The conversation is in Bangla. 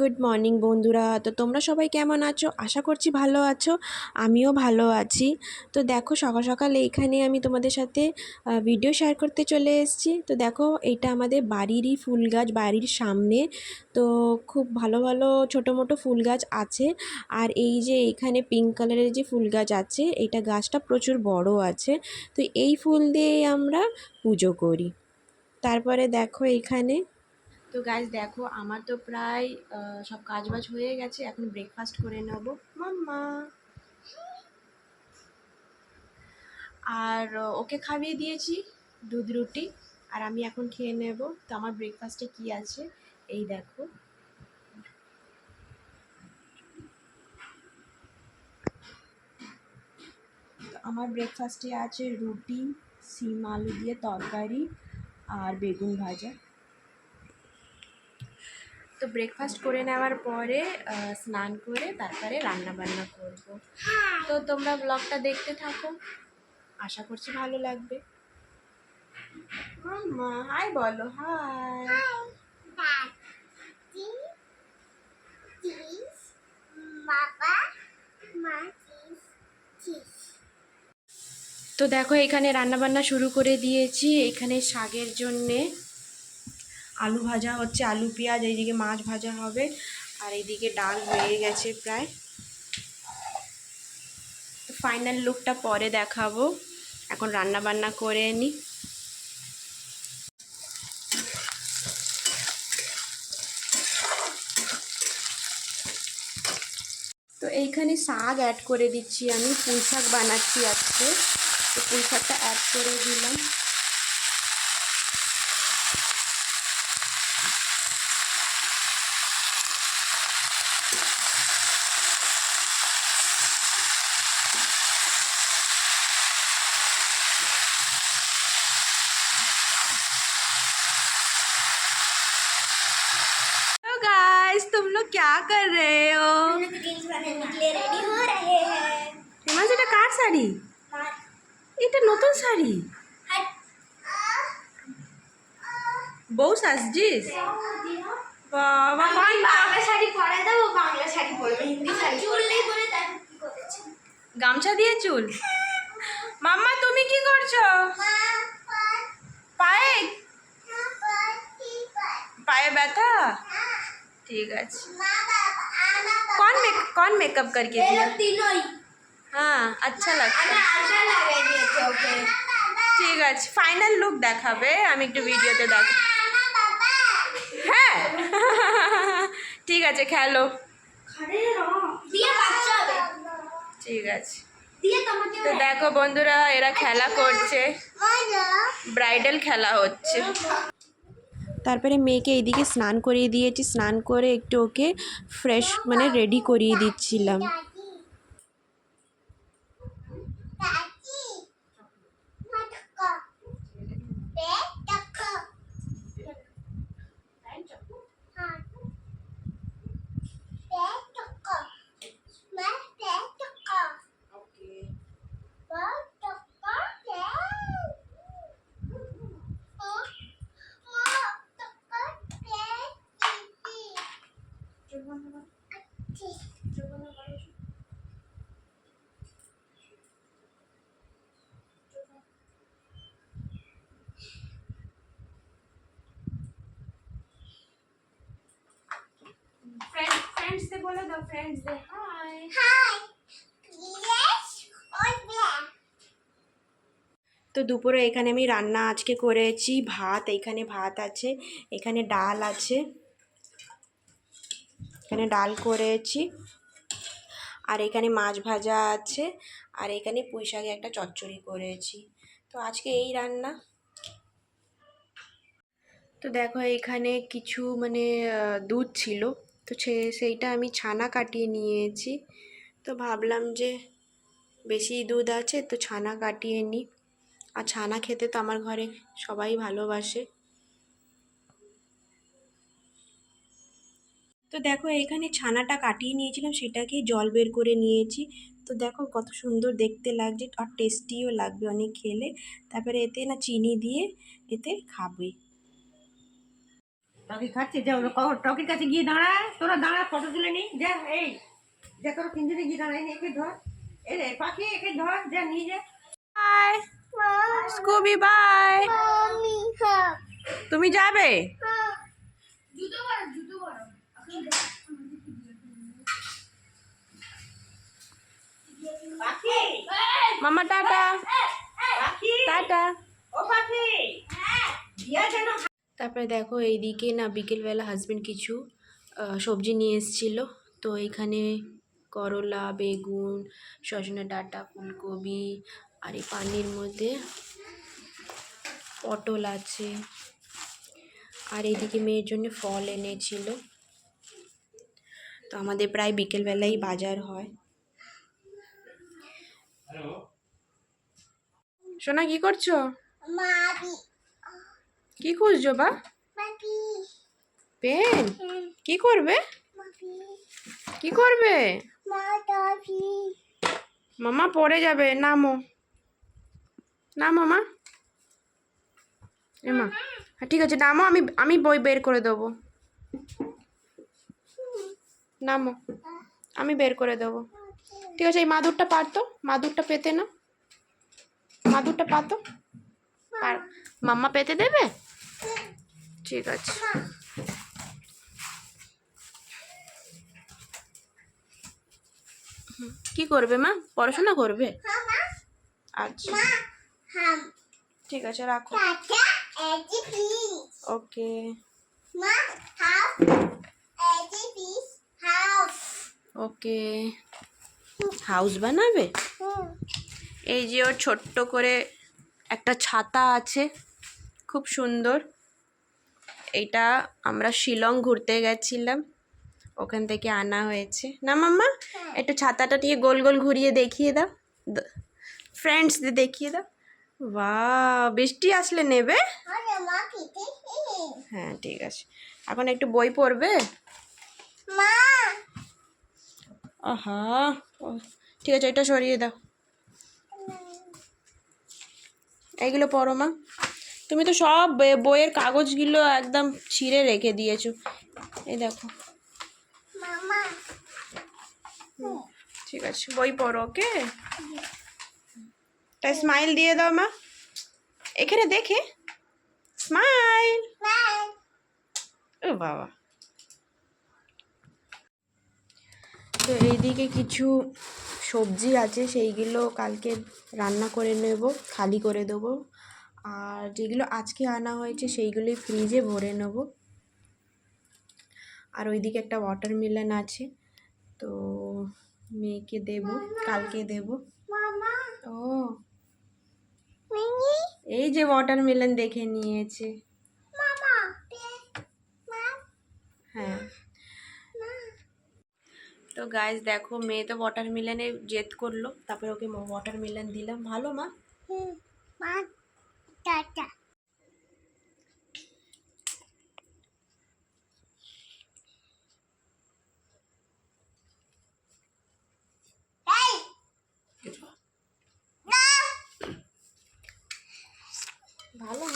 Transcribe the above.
গুড মর্নিং বন্ধুরা। তো তোমরা সবাই কেমন আছো? আশা করছি ভালো আছো। আমিও ভালো আছি। তো দেখো, সকাল সকাল এইখানে আমি তোমাদের সাথে ভিডিও শেয়ার করতে চলে এসেছি। তো দেখো, এটা আমাদের বাড়িরই ফুল গাছ, বাড়ির সামনে। তো খুব ভালো ভালো ছোটো মোটো ফুল গাছ আছে। আর এই যে এখানে পিঙ্ক কালারের যে ফুল গাছ আছে এইটা গাছটা প্রচুর বড় আছে। তো এই ফুল দিয়েই আমরা পুজো করি। তারপরে দেখো এখানে তো গাছ দেখো, আমার তো প্রায় সব কাজ বাজ হয়ে গেছে, এখন ব্রেকফাস্ট করে নেব। মাম্মা। আর ওকে খাইয়ে দিয়েছি দুধ, রুটি, আর আমি এখন খেয়ে নেব। তো আমার ব্রেকফাস্টে কি আছে? এই দেখো। আমার ব্রেকফাস্টে আছে রুটি, সিম আলু দিয়ে তরকারি, আর বেগুন ভাজা। তো ব্রেকফাস্ট করে নেওয়ার পরে স্নান করে তারপরে রান্না বান্না করব। তো তোমরা ব্লগটা দেখতে থাকো। আশা করছি ভালো লাগবে। হাই বলো হাই. তো দেখো, এখানে রান্না বান্না শুরু করে দিয়েছি। এখানে শাকের জন্যে আলু ভাজা হচ্ছে আলু পেঁয়াজ, এইদিকে মাছ ভাজা হবে। আর এইদিকে ডাল হয়ে গেছে প্রায়। ফাইনাল লুকটা পরে দেখাবো। এখন রান্না বান্না করে নিই তো এইখানে শাক অ্যাড করে দিচ্ছি আমি। পুঁই শাক বানাচ্ছি আজকে। তো পুঁই শাকটা অ্যাড করে দিলাম। लोग क्या कर रहे हो हम लोग रील्स बनाने के लिए रेडी हो रहे हैं হিমাংশু এটা কার শাড়ি हाँ, এটা নতুন শাড়ি हट। বউ সাজছিস বাবা আমি বাংলা শাড়ি পরে দেবো বাংলা শাড়ি পরবে হিন্দি শাড়ি চুল নেই বলে তাই কি করেছে গামছা দিয়ে চুল মাম্মা তুমি কি করছো পায়ে পায়ে ব্যথা ঠিক আছে कौन मेक कौन मेकअप करके दिया তিনই हाँ अच्छा लगता আমি আলতা লাগাই দিয়েছি ওকে ঠিক আছে ফাইনাল লুক দেখাবে আমি একটু ভিডিওতে দেখ হ্যাঁ ঠিক আছে খেলো দিয়ে বাচ্চা হবে ঠিক আছে দিয়ে তোমাকে তো দেখো বন্ধুরা এরা খেলা করছে ব্রাইডাল খেলা হচ্ছে তারপরে মেয়েকে এইদিকে স্নান করিয়ে দিয়েছি। স্নান করে একটু ওকে ফ্রেশ মানে রেডি করিয়ে দিচ্ছিলাম। বলো দাও friends they hi hi yes or black তো দুপুরে এখানে আমি রান্না আজকে করেছি ভাত এখানে ভাত আছে এখানে ডাল আছে। এখানে ডাল করেছি আর এখানে মাছ ভাজা আছে আর এখানে পুঁই শাকে একটা চচ্চড়ি করেছি। তো আজকে এই রান্না। তো দেখো এখানে কিছু মানে দুধ ছিল। তো সে, সেইটা আমি ছানা কাটিয়ে নিয়েছি। তো ভাবলাম যে বেশি দুধ আছে তো ছানা কাটিয়ে নিই আর ছানা খেতে তো আমার ঘরে সবাই ভালোবাসে। তো দেখো এখানে ছানাটা কাটিয়ে নিয়েছিলাম, সেটাকেই জল বের করে নিয়েছি। তো দেখো, কত সুন্দর দেখতে লাগছে, আর টেস্টিও লাগবে অনেক খেলে। তারপরে এতে না চিনি দিয়ে এতে খাবে টকি খাচ্ছে যা ওরা কখন টকির কাছে গিয়ে দাঁড়ায়? তোরা দাঁড়া ফটো তুলে নি। যা এই। যা তোরা তিনজনে গিয়ে দাঁড়ায় নি একে ধর। এ রে পাখি একে ধর যা নিয়ে যা। বাই স্কুবি বাই তুমি যাবে? জুতো পরো জুতো পরো। পাখি। মামা টাটা। পাখি টাটা। ও পাখি। দিয়া যেন তারপরে দেখো এইদিকে না বিকেলবেলা হাজবেন্ড কিছু সবজি নিয়ে এসেছিল। তো এখানে করলা বেগুন সজনে ডাঁটা ফুলকপি আর এই পানির মধ্যে পটল আছে। আর এইদিকে মেয়ের জন্য ফল এনেছিল। তো আমাদের প্রায় বিকেলবেলাই বাজার হয়। সোনা কি করছ? কি খুঁজছো বা? পেন? কি করবে? কি করবে? মামা পড়ে যাবে নামো। নামো মা। এমা হ্যাঁ ঠিক আছে নামো আমি আমি বই বের করে দেবো। নামো। আমি বের করে দেবো। ঠিক আছে এই মাদুরটা পারতো? মাদুরটা পেতে না? মাদুরটা পাতো? আর মাম্মা পেতে দেবে? ঠিক আছে। কি করবে মা? পড়াশোনা করবে? আচ্ছা। ঠিক আছে রাখো। ওকে। ওকে। হাউস বানাবে? এই যে ওর ছোট্ট করে একটা ছাতা আছে। খুব সুন্দর। এইটা আমরা শিলং ঘুরতে গেছিলাম। ওখান থেকে আনা হয়েছে। না মাম্মা? একটু ছাতাটা দিয়ে গোল গোল ঘুরিয়ে দেখিয়ে দাও। ফ্রেন্ডসদের দেখিয়ে দাও। বা বৃষ্টি আসলে নেবে? হ্যাঁ ঠিক আছে। এখন একটু বই পড়বে? মা! আহা ঠিক আছে এটা সরিয়ে দাও। এইগুলো পড়ো মা। তুমি তো সব বইয়ের কাগজগুলো একদম ছিঁড়ে রেখে দিয়েছ। এই দেখো। মামা। ঠিক আছে বই পড়ো ওকে? তাই স্মাইল দিয়ে দাও মা। এখানে দেখে। স্মাইল ও বাবা। তো এইদিকে কিছু সবজি আছে সেইগুলো কালকে রান্না করে নেব খালি করে দেবো। আর যেগুলো আজকে আনা হয়েছে সেইগুলোই ফ্রিজে ভরে নেব। আর ওইদিকে একটা ওয়াটার ওয়াটারমেলন আছে, তো মেয়েকে দেব, কালকে দেব। ও। এই যে ওয়াটারমেলন দেখে নিয়েছে। হ্যাঁ। তো গাইজ দেখো, মেয়ে তো ওয়াটারমেলনে জেদ করল, তারপরে ওকে ওয়াটারমেলন দিলাম। ভালো মা। টাটা ভালো